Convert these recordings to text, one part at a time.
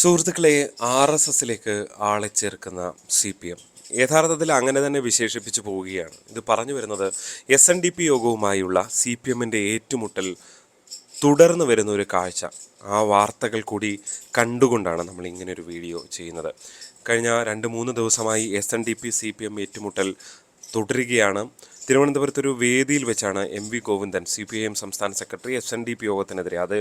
സുഹൃത്തുക്കളെ R S എസിലേക്ക് ആളെ ചേർക്കുന്ന സി പി എം യഥാർത്ഥത്തിൽ അങ്ങനെ തന്നെ വിശേഷിപ്പിച്ചു പോവുകയാണ്. ഇത് പറഞ്ഞു വരുന്നത് എസ് എൻ ഡി പി യോഗവുമായുള്ള സി പി എമ്മിന്റെ ഏറ്റുമുട്ടൽ തുടർന്ന് വരുന്ന ഒരു കാഴ്ച. ആ വാർത്തകൾ കൂടി കണ്ടുകൊണ്ടാണ് നമ്മൾ ഇങ്ങനെ ഒരു വീഡിയോ ചെയ്യുന്നത്. കഴിഞ്ഞ രണ്ട് മൂന്ന് ദിവസമായി S N D P C P M ഏറ്റുമുട്ടൽ തുടരുകയാണ്. തിരുവനന്തപുരത്തൊരു വേദിയിൽ വെച്ചാണ് M V Govindan C P I M സംസ്ഥാന secretary S N D P യോഗത്തിനെതിരെ. അത്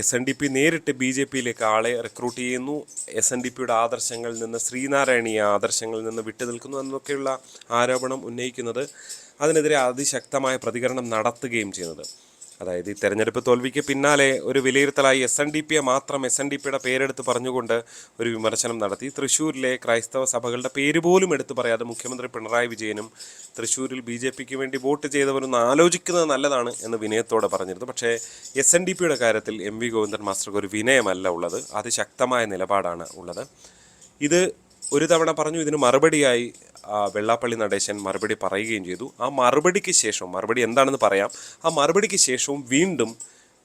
എസ് എൻ ഡി പി നേരിട്ട് ബി ജെ പിയിലേക്ക് ആളെ റിക്രൂട്ട് ചെയ്യുന്നു. എസ് എൻ ഡി പിയുടെ ആദർശങ്ങളിൽ നിന്ന് ശ്രീനാരായണീയ ആദർശങ്ങളിൽ നിന്ന് വിട്ടുനിൽക്കുന്നു എന്നൊക്കെയുള്ള ആരോപണം ഉന്നയിക്കുന്നത്. അതിനെതിരെ അതിശക്തമായ പ്രതികരണം നടത്തുകയും ചെയ്യുന്നത്. അതായത് ഈ തെരഞ്ഞെടുപ്പ് തോൽവിക്ക് പിന്നാലെ ഒരു വിലയിരുത്തലായി എസ് എൻ ഡി പിയെ മാത്രം എസ് എൻ ഡി പിയുടെ പേരെടുത്ത് പറഞ്ഞുകൊണ്ട് ഒരു വിമർശനം നടത്തി. തൃശ്ശൂരിലെ ക്രൈസ്തവ സഭകളുടെ പേര് പോലും എടുത്തു പറയാതെ മുഖ്യമന്ത്രി പിണറായി വിജയനും തൃശ്ശൂരിൽ ബി ജെ പിക്ക് വേണ്ടി വോട്ട് ചെയ്തവരൊന്ന് ആലോചിക്കുന്നത് നല്ലതാണ് എന്ന് വിനയത്തോടെ പറഞ്ഞിരുന്നു. പക്ഷേ എസ് എൻ ഡി പിയുടെ കാര്യത്തിൽ എം വി ഗോവിന്ദൻ മാസ്റ്റർക്ക് ഒരു വിനയമല്ല ഉള്ളത്. അതിശക്തമായ നിലപാടാണ് ഉള്ളത്. ഇത് ഒരു തവണ പറഞ്ഞു ഇതിന് മറുപടിയായി വെള്ളാപ്പള്ളി നടേശൻ മറുപടി പറയുകയും ചെയ്തു. ആ മറുപടിക്ക് ശേഷവും മറുപടി എന്താണെന്ന് പറയാം. ആ മറുപടിക്ക് ശേഷവും വീണ്ടും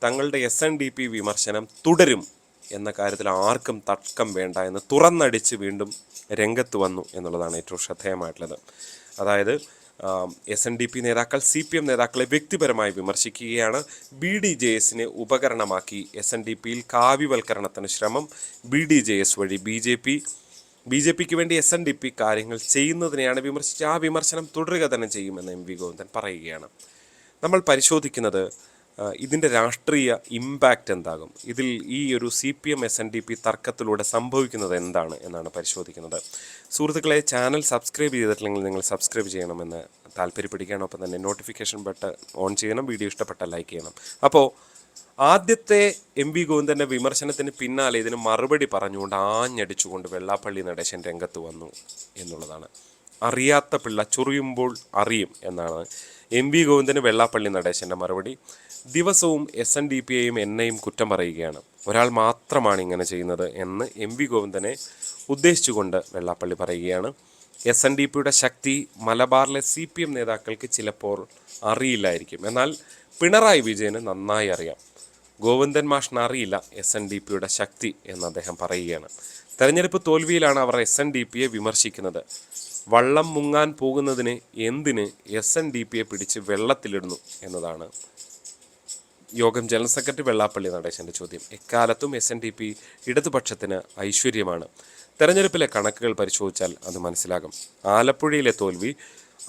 തങ്ങളുടെ എസ് എൻ ഡി പി വിമർശനം തുടരും എന്ന കാര്യത്തിൽ ആർക്കും തർക്കം വേണ്ട എന്ന് തുറന്നടിച്ച് വീണ്ടും രംഗത്ത് വന്നു എന്നുള്ളതാണ് ഏറ്റവും ശ്രദ്ധേയമായിട്ടുള്ളത്. അതായത് എസ് എൻ ഡി പി നേതാക്കൾ സി പി എം നേതാക്കളെ വ്യക്തിപരമായി വിമർശിക്കുകയാണ്. ബി ഡി ജെ എസിനെ ഉപകരണമാക്കി എസ് എൻ ഡി പിയിൽ കാവ്യവൽക്കരണത്തിന് ശ്രമം. ബി ഡി ജെ എസ് വഴി B J P B J പിക്ക് വേണ്ടി എസ് എൻ ഡി പി കാര്യങ്ങൾ ചെയ്യുന്നതിനെയാണ് വിമർശിച്ച് ആ വിമർശനം തുടരുക തന്നെ ചെയ്യുമെന്ന് എം വി ഗോവിന്ദൻ പറയുകയാണ്. നമ്മൾ പരിശോധിക്കുന്നത് ഇതിന്റെ രാഷ്ട്രീയ ഇമ്പാക്റ്റ് എന്താകും? ഇതിൽ ഈ ഒരു C P M S N D P തർക്കത്തിലൂടെ സംഭവിക്കുന്നത് എന്താണ് എന്നാണ് പരിശോധിക്കുന്നത്. സുഹൃത്തുക്കളെ ചാനൽ സബ്സ്ക്രൈബ് ചെയ്തിട്ടില്ലെങ്കിൽ നിങ്ങൾ സബ്സ്ക്രൈബ് ചെയ്യണമെന്ന് താല്പര്യപ്പെടുകയാണ്. ഒപ്പം തന്നെ നോട്ടിഫിക്കേഷൻ ബട്ടൺ ഓൺ ചെയ്യണം. വീഡിയോ ഇഷ്ടപ്പെട്ട ലൈക്ക് ചെയ്യണം. അപ്പോൾ ആദ്യത്തെ എം വി ഗോവിന്ദന്റെ വിമർശനത്തിന് പിന്നാലെ ഇതിന് മറുപടി പറഞ്ഞുകൊണ്ട് ആഞ്ഞടിച്ചുകൊണ്ട് വെള്ളാപ്പള്ളി നടേശൻ രംഗത്ത് വന്നു എന്നുള്ളതാണ്. അറിയാത്ത പിള്ള ചൊറിയുമ്പോൾ അറിയും എന്നാണ് എം വി ഗോവിന്ദന് വെള്ളാപ്പള്ളി നടേശന്റെ മറുപടി. ദിവസവും എസ് എൻ ഡി പി എയും എന്നെയും കുറ്റം പറയുകയാണ്. ഒരാൾ മാത്രമാണ് ഇങ്ങനെ ചെയ്യുന്നത് എന്ന് എം വി ഗോവിന്ദനെ ഉദ്ദേശിച്ചുകൊണ്ട് വെള്ളാപ്പള്ളി പറയുകയാണ്. എസ് എൻ ഡി പിയുടെ ശക്തി മലബാറിലെ സി പി എം നേതാക്കൾക്ക് ചിലപ്പോൾ അറിയില്ലായിരിക്കും. എന്നാൽ പിണറായി വിജയന് നന്നായി അറിയാം. ഗോവിന്ദൻ മാഷിന് അറിയില്ല എസ് എൻ ഡി പിയുടെ ശക്തി എന്ന് അദ്ദേഹം പറയുകയാണ്. തെരഞ്ഞെടുപ്പ് തോൽവിയിലാണ് അവർ എസ് എൻ ഡി പിയെ വിമർശിക്കുന്നത്. വള്ളം മുങ്ങാൻ പോകുന്നതിന് എന്തിന് എസ് എൻ ഡി പിയെ പിടിച്ച് വെള്ളത്തിലിടുന്നു എന്നതാണ്. യോഗം ജനറൽ സെക്രട്ടറി വെള്ളാപ്പള്ളി നടേശന്റെ ചോദ്യം. എക്കാലത്തും എസ് എൻ ഡി പി ഇടതുപക്ഷത്തിന് ഐശ്വര്യമാണ്. തെരഞ്ഞെടുപ്പിലെ കണക്കുകൾ പരിശോധിച്ചാൽ അത് മനസ്സിലാകും. ആലപ്പുഴയിലെ തോൽവി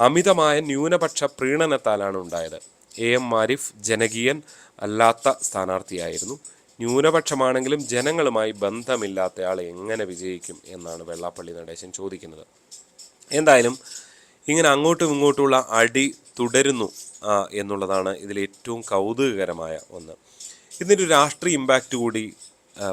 അമിതമായ ന്യൂനപക്ഷ പ്രീണനത്താലാണ് ഉണ്ടായത്. എ എം ആരിഫ് ജനകീയൻ അല്ലാത്ത സ്ഥാനാർത്ഥിയായിരുന്നു. ന്യൂനപക്ഷമാണെങ്കിലും ജനങ്ങളുമായി ബന്ധമില്ലാത്തയാൾ എങ്ങനെ വിജയിക്കും എന്നാണ് വെള്ളാപ്പള്ളി നടേശൻ ചോദിക്കുന്നത്. എന്തായാലും ഇങ്ങനെ അങ്ങോട്ടും ഇങ്ങോട്ടുമുള്ള അടി തുടരുന്നു എന്നുള്ളതാണ് ഇതിൽ ഏറ്റവും കൗതുകകരമായ ഒന്ന്. ഇതിന്റെ ഒരു രാഷ്ട്രീയ ഇമ്പാക്റ്റ് കൂടി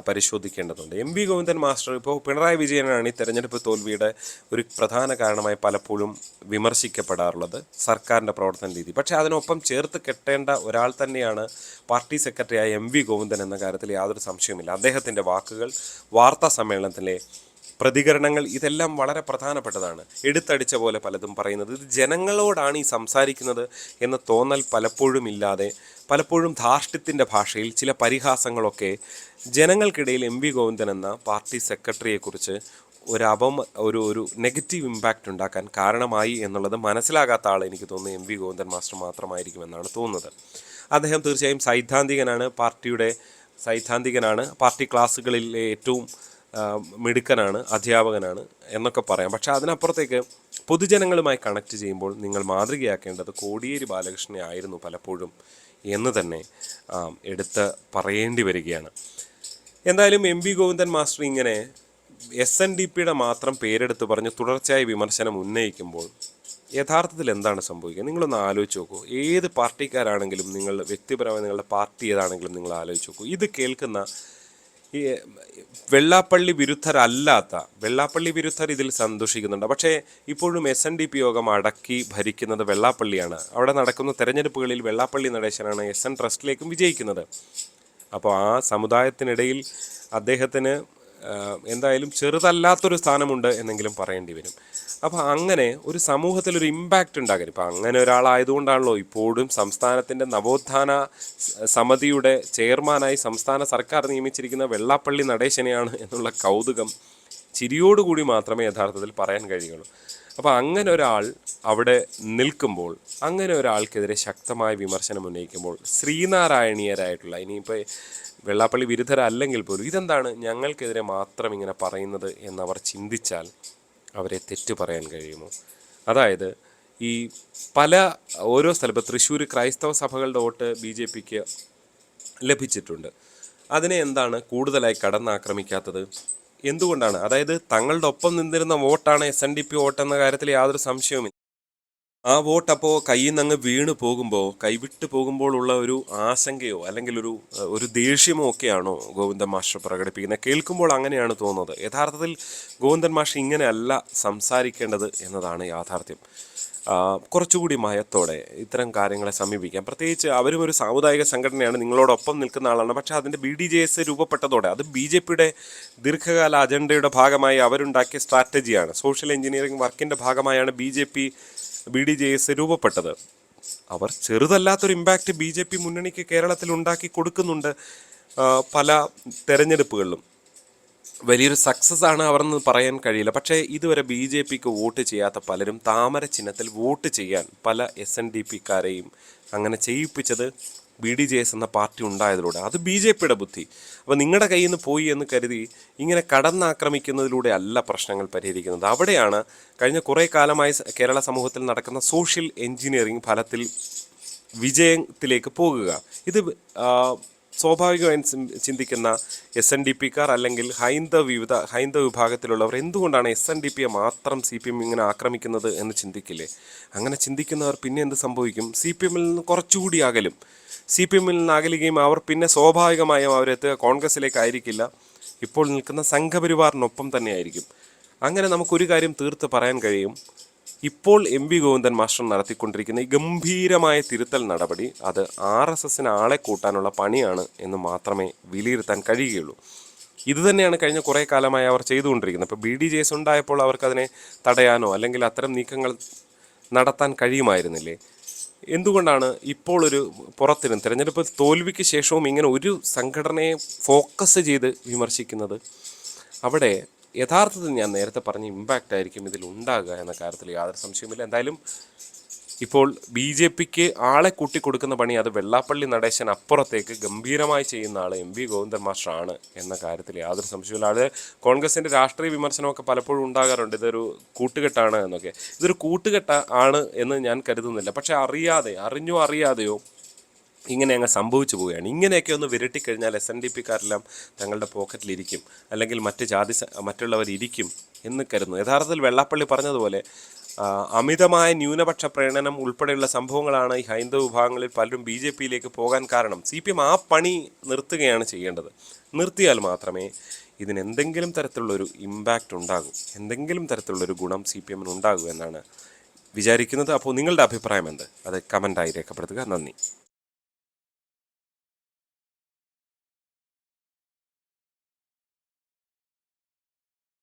പരിശോധിക്കേണ്ടതുണ്ട്. എം വി ഗോവിന്ദൻ മാസ്റ്റർ ഇപ്പോൾ പിണറായി വിജയനാണ് ഈ തെരഞ്ഞെടുപ്പ് തോൽവിയുടെ ഒരു പ്രധാന കാരണമായി പലപ്പോഴും വിമർശിക്കപ്പെടാറുള്ളത് സർക്കാരിന്റെ പ്രവർത്തന രീതി. പക്ഷേ അതിനൊപ്പം ചേർത്ത് കെട്ടേണ്ട ഒരാൾ തന്നെയാണ് പാർട്ടി സെക്രട്ടറിയായ എം വി ഗോവിന്ദൻ എന്ന കാര്യത്തിൽ യാതൊരു സംശയവുമില്ല. അദ്ദേഹത്തിന്റെ വാക്കുകൾ വാർത്താ സമ്മേളനത്തിലെ പ്രതികരണങ്ങൾ ഇതെല്ലാം വളരെ പ്രധാനപ്പെട്ടതാണ്. എടുത്തടിച്ച പോലെ പലതും പറയുന്നത്. ഇത് ജനങ്ങളോടാണ് ഈ സംസാരിക്കുന്നത് എന്ന തോന്നൽ പലപ്പോഴും ഇല്ലാതെ പലപ്പോഴും ധാർഷ്ട്യത്തിന്റെ ഭാഷയിൽ ചില പരിഹാസങ്ങളൊക്കെ ജനങ്ങൾക്കിടയിൽ എം വി ഗോവിന്ദൻ എന്ന പാർട്ടി സെക്രട്ടറിയെക്കുറിച്ച് ഒരു അപമ ഒരു ഒരു നെഗറ്റീവ് ഇമ്പാക്റ്റ് ഉണ്ടാക്കാൻ കാരണമായി എന്നുള്ളത് മനസ്സിലാകാത്ത ആൾ എനിക്ക് തോന്നുന്നു എം വി ഗോവിന്ദൻ മാസ്റ്റർ മാത്രമായിരിക്കും എന്നാണ് തോന്നുന്നത്. അദ്ദേഹം തീർച്ചയായും സൈദ്ധാന്തികനാണ് പാർട്ടിയുടെ സൈദ്ധാന്തികനാണ്. പാർട്ടി ക്ലാസ്സുകളിലെ ഏറ്റവും മിടുക്കനാണ് അധ്യാപകനാണ് എന്നൊക്കെ പറയാം. പക്ഷെ അതിനപ്പുറത്തേക്ക് പൊതുജനങ്ങളുമായി കണക്ട് ചെയ്യുമ്പോൾ നിങ്ങൾ മാതൃകയാക്കേണ്ടത് കോടിയേരി ബാലകൃഷ്ണനെ ആയിരുന്നു പലപ്പോഴും എന്ന് തന്നെ എടുത്ത് പറയേണ്ടി വരികയാണ്. എന്തായാലും എം വി ഗോവിന്ദൻ മാസ്റ്റർ ഇങ്ങനെ എസ് എൻ ഡി പിയുടെ മാത്രം പേരെടുത്ത് പറഞ്ഞ് തുടർച്ചയായി വിമർശനം ഉന്നയിക്കുമ്പോൾ യഥാർത്ഥത്തിൽ എന്താണ് സംഭവിക്കുക? നിങ്ങളൊന്ന് ആലോചിച്ച് നോക്കൂ. ഏത് പാർട്ടിക്കാരാണെങ്കിലും നിങ്ങൾ വ്യക്തിപരമായി നിങ്ങളുടെ പാർട്ടി ഏതാണെങ്കിലും നിങ്ങൾ ആലോചിച്ച് നോക്കൂ. ഇത് കേൾക്കുന്ന ഈ വെള്ളാപ്പള്ളി വിരുദ്ധരല്ലാത്ത വെള്ളാപ്പള്ളി വിരുദ്ധർ ഇതിൽ സന്തോഷിക്കുന്നുണ്ട്. പക്ഷേ ഇപ്പോഴും എസ് എൻ ഡി പി യോഗം അടക്കി ഭരിക്കുന്നത് വെള്ളാപ്പള്ളിയാണ്. അവിടെ നടക്കുന്ന തെരഞ്ഞെടുപ്പുകളിൽ വെള്ളാപ്പള്ളി നടേശനാണ് എസ് എൻ ട്രസ്റ്റിലേക്കും വിജയിക്കുന്നത്. അപ്പോൾ ആ സമുദായത്തിനിടയിൽ അദ്ദേഹത്തിന് എന്തായാലും ചെറുതല്ലാത്തൊരു സ്ഥാനമുണ്ട് എന്നെങ്കിലും പറയേണ്ടി വരും. അപ്പോൾ അങ്ങനെ ഒരു സമൂഹത്തിൽ ഒരു ഇമ്പാക്റ്റ് ഉണ്ടാകരുത്. ഇപ്പോൾ അങ്ങനെ ഒരാളായതുകൊണ്ടാണല്ലോ ഇപ്പോഴും സംസ്ഥാനത്തിന്റെ നവോത്ഥാന സമിതിയുടെ ചെയർമാനായി സംസ്ഥാന സർക്കാർ നിയമിച്ചിരിക്കുന്ന വെള്ളാപ്പള്ളി നടേശനെയാണ് എന്നുള്ള കൗതുകം ചിരിയോടുകൂടി മാത്രമേ യഥാർത്ഥത്തിൽ പറയാൻ കഴിയുള്ളൂ അപ്പോൾ അങ്ങനെ ഒരാൾ അവിടെ നിൽക്കുമ്പോൾ അങ്ങനെ ഒരാൾക്കെതിരെ ശക്തമായ വിമർശനം ഉന്നയിക്കുമ്പോൾ ശ്രീനാരായണീയരായിട്ടുള്ള ഇനിയിപ്പോൾ വെള്ളാപ്പള്ളി വിരുദ്ധരല്ലെങ്കിൽ പോലും ഇതെന്താണ് ഞങ്ങൾക്കെതിരെ മാത്രം ഇങ്ങനെ പറയുന്നത് എന്നവർ ചിന്തിച്ചാൽ അവരെ തെറ്റു പറയാൻ കഴിയുമോ? അതായത് ഈ പല ഓരോ സ്ഥലം ഇപ്പോൾ തൃശ്ശൂർ ക്രൈസ്തവ സഭകളുടെ വോട്ട് ബി ജെ പിക്ക് ലഭിച്ചിട്ടുണ്ട്. അതിനെ എന്താണ് കൂടുതലായി കടന്നാക്രമിക്കാത്തത്? എന്തുകൊണ്ടാണ്? അതായത് തങ്ങളുടെ ഒപ്പം നിന്നിരുന്ന വോട്ടാണ് എസ് എൻ ഡി പി വോട്ടെന്ന കാര്യത്തിൽ യാതൊരു സംശയവുമില്ല. ആ വോട്ട് അപ്പോൾ കയ്യിൽ നിന്ന് അങ്ങ് വീണ് പോകുമ്പോൾ കൈവിട്ട് പോകുമ്പോഴുള്ള ഒരു ആശങ്കയോ അല്ലെങ്കിൽ ഒരു ഒരു ദേഷ്യമോ ഒക്കെയാണോ ഗോവിന്ദൻ മാഷ് പ്രകടിപ്പിക്കുന്നത്? കേൾക്കുമ്പോൾ അങ്ങനെയാണ് തോന്നുന്നത്. യഥാർത്ഥത്തിൽ ഗോവിന്ദൻ മാഷ് ഇങ്ങനെയല്ല സംസാരിക്കേണ്ടത് എന്നതാണ് യാഥാർത്ഥ്യം. കുറച്ചുകൂടി മയത്തോടെ ഇത്തരം കാര്യങ്ങളെ സമീപിക്കാം. പ്രത്യേകിച്ച് അവരും ഒരു സാമുദായിക സംഘടനയാണ് നിങ്ങളോടൊപ്പം നിൽക്കുന്ന ആളാണ്. പക്ഷേ അതിന്റെ ബി ഡി ജെ എസ് രൂപപ്പെട്ടതോടെ അത് ബി ജെ പിയുടെ ദീർഘകാല അജണ്ടയുടെ ഭാഗമായി അവരുണ്ടാക്കിയ സ്ട്രാറ്റജിയാണ്. സോഷ്യൽ എഞ്ചിനീയറിംഗ് വർക്കിന്റെ ഭാഗമായാണ് B J P B D J S രൂപപ്പെട്ടത്. അവർ ചെറുതല്ലാത്തൊരു ഇമ്പാക്റ്റ് ബി ജെ പി മുന്നണിക്ക് കേരളത്തിൽ ഉണ്ടാക്കി കൊടുക്കുന്നുണ്ട് പല തെരഞ്ഞെടുപ്പുകളിലും. വലിയൊരു സക്സസ് ആണ് അവർന്ന് പറയാൻ കഴിയില്ല. പക്ഷേ ഇതുവരെ ബി ജെ പിക്ക് വോട്ട് ചെയ്യാത്ത പലരും താമര ചിഹ്നത്തിൽ വോട്ട് ചെയ്യാൻ പല എസ് എൻ ഡി പിക്കാരെയും അങ്ങനെ ചെയ്യിപ്പിച്ചത് ബി ഡി ജെ എസ് എന്ന പാർട്ടി ഉണ്ടായതിലൂടെ അത് ബി ജെ പിയുടെ ബുദ്ധി. അപ്പോൾ നിങ്ങളുടെ കയ്യിൽ നിന്ന് പോയി എന്ന് കരുതി ഇങ്ങനെ കടന്നാക്രമിക്കുന്നതിലൂടെ അല്ല പ്രശ്നങ്ങൾ പരിഹരിക്കുന്നത്. അവിടെയാണ് കഴിഞ്ഞ കുറേ കാലമായി കേരള സമൂഹത്തിൽ നടക്കുന്ന സോഷ്യൽ എഞ്ചിനീയറിംഗ് ഫലത്തിൽ വിജയത്തിലേക്ക് പോകുക. ഇത് സ്വാഭാവികമായി ചിന്തിക്കുന്ന എസ് എൻ ഡി പിക്കാർ അല്ലെങ്കിൽ ഹൈന്ദവ വിവിധ ഹൈന്ദവ വിഭാഗത്തിലുള്ളവർ എന്തുകൊണ്ടാണ് എസ് എൻ ഡി പിയെ മാത്രം സി പി എം ഇങ്ങനെ ആക്രമിക്കുന്നത് എന്ന് ചിന്തിക്കില്ലേ? അങ്ങനെ ചിന്തിക്കുന്നവർ പിന്നെ എന്ത് സംഭവിക്കും? സി പി എമ്മിൽ നിന്ന് കുറച്ചുകൂടി അകലും. സി പി എമ്മിൽ നിന്ന് അകലുകയും അവർ പിന്നെ സ്വാഭാവികമായും അവരെത്തുക കോൺഗ്രസിലേക്കായിരിക്കില്ല. ഇപ്പോൾ നിൽക്കുന്ന സംഘപരിവാറിനൊപ്പം തന്നെയായിരിക്കും. അങ്ങനെ നമുക്കൊരു കാര്യം തീർത്ത് പറയാൻ കഴിയും. ഇപ്പോൾ എം വി ഗോവിന്ദൻ മാസ്റ്റർ നടത്തിക്കൊണ്ടിരിക്കുന്ന ഈ ഗംഭീരമായ തിരുത്തൽ നടപടി അത് ആർ എസ് എസിന് ആളെ കൂട്ടാനുള്ള പണിയാണ് എന്ന് മാത്രമേ വിലയിരുത്താൻ കഴിയുകയുള്ളൂ. ഇത് തന്നെയാണ് കഴിഞ്ഞ കുറേ കാലമായി അവർ ചെയ്തുകൊണ്ടിരിക്കുന്നത്. ഇപ്പോൾ ബി ഡി ജെ എസ് ഉണ്ടായപ്പോൾ അവർക്കതിനെ തടയാനോ അല്ലെങ്കിൽ അത്തരം നീക്കങ്ങൾ നടത്താൻ കഴിയുമായിരുന്നില്ലേ? എന്തുകൊണ്ടാണ് ഇപ്പോൾ ഒരു പുറത്തിനും തിരഞ്ഞെടുപ്പ് തോൽവിക്ക് ശേഷവും ഇങ്ങനെ ഒരു സംഘടനയെ ഫോക്കസ് ചെയ്ത് വിമർശിക്കുന്നത്? അവിടെ യഥാർത്ഥത്തിൽ ഞാൻ നേരത്തെ പറഞ്ഞ ഇമ്പാക്റ്റ് ആയിരിക്കും ഇതിൽ ഉണ്ടാകുക എന്ന കാര്യത്തിൽ യാതൊരു സംശയമില്ല എന്തായാലും ഇപ്പോൾ ബി ജെ പിക്ക് ആളെ കൂട്ടിക്കൊടുക്കുന്ന പണി അത് വെള്ളാപ്പള്ളി നടേശൻ അപ്പുറത്തേക്ക് ഗംഭീരമായി ചെയ്യുന്ന ആൾ എം വി ഗോവിന്ദൻ ആണ് എന്ന കാര്യത്തിൽ യാതൊരു സംശയമില്ല അത് കോൺഗ്രസിന്റെ രാഷ്ട്രീയ വിമർശനമൊക്കെ പലപ്പോഴും ഉണ്ടാകാറുണ്ട്. ഇതൊരു കൂട്ടുകെട്ടാണ് എന്നൊക്കെ. ഇതൊരു കൂട്ടുകെട്ട ആണ് എന്ന് ഞാൻ കരുതുന്നില്ല. പക്ഷേ അറിയാതെ അറിഞ്ഞോ അറിയാതെയോ ഇങ്ങനെ അങ്ങ് സംഭവിച്ചു പോവുകയാണ്. ഇങ്ങനെയൊക്കെ ഒന്ന് വിരട്ടിക്കഴിഞ്ഞാൽ എസ് എൻ ഡി പിക്കാരെല്ലാം തങ്ങളുടെ പോക്കറ്റിലിരിക്കും. അല്ലെങ്കിൽ മറ്റ് ജാതി മറ്റുള്ളവരിരിക്കും എന്ന് കരുതുന്നു. യഥാർത്ഥത്തിൽ വെള്ളാപ്പള്ളി പറഞ്ഞതുപോലെ അമിതമായ ന്യൂനപക്ഷ പ്രേരണം ഉൾപ്പെടെയുള്ള സംഭവങ്ങളാണ് ഈ ഹൈന്ദവ വിഭാഗങ്ങളിൽ പലരും ബി ജെ പിയിലേക്ക് പോകാൻ കാരണം. സി പി എം ആ പണി നിർത്തുകയാണ് ചെയ്യേണ്ടത്. നിർത്തിയാൽ മാത്രമേ ഇതിന് എന്തെങ്കിലും തരത്തിലുള്ളൊരു ഇമ്പാക്റ്റ് ഉണ്ടാകൂ. എന്തെങ്കിലും തരത്തിലുള്ളൊരു ഗുണം സി പി എമ്മിന് ഉണ്ടാകൂ എന്നാണ് വിചാരിക്കുന്നത്. അപ്പോൾ നിങ്ങളുടെ അഭിപ്രായം എന്ത്? അത് കമന്റായി രേഖപ്പെടുത്തുക. നന്ദി.